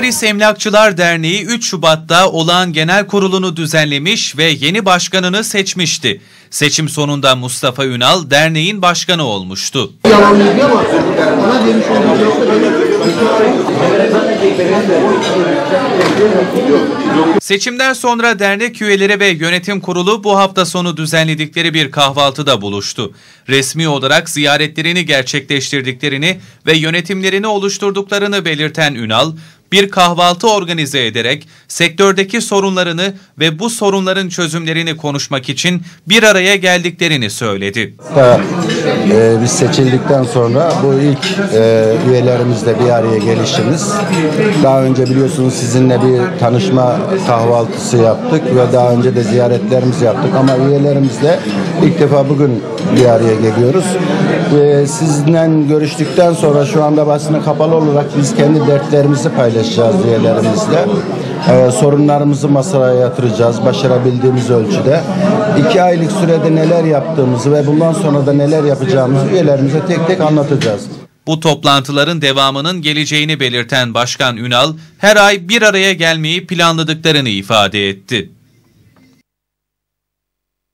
Kiparis Emlakçılar Derneği 3 Şubat'ta olağan genel kurulunu düzenlemiş ve yeni başkanını seçmişti. Seçim sonunda Mustafa Ünal derneğin başkanı olmuştu. Seçimden sonra dernek üyeleri ve yönetim kurulu bu hafta sonu düzenledikleri bir kahvaltıda buluştu. Resmi olarak ziyaretlerini gerçekleştirdiklerini ve yönetimlerini oluşturduklarını belirten Ünal, bir kahvaltı organize ederek sektördeki sorunlarını ve bu sorunların çözümlerini konuşmak için bir araya geldiklerini söyledi. Da, e, biz seçildikten sonra bu ilk e, üyelerimizle bir araya gelişimiz. Daha önce biliyorsunuz sizinle bir tanışma kahvaltısı yaptık ve daha önce de ziyaretlerimizi yaptık ama üyelerimizle ilk defa bugün bir araya geliyoruz. Ve sizinle görüştükten sonra şu anda basına kapalı olarak biz kendi dertlerimizi paylaşacağız üyelerimizle. Ee, sorunlarımızı masaya yatıracağız başarabildiğimiz ölçüde. İki aylık sürede neler yaptığımızı ve bundan sonra da neler yapacağımızı üyelerimize tek tek anlatacağız. Bu toplantıların devamının geleceğini belirten Başkan Ünal, her ay bir araya gelmeyi planladıklarını ifade etti.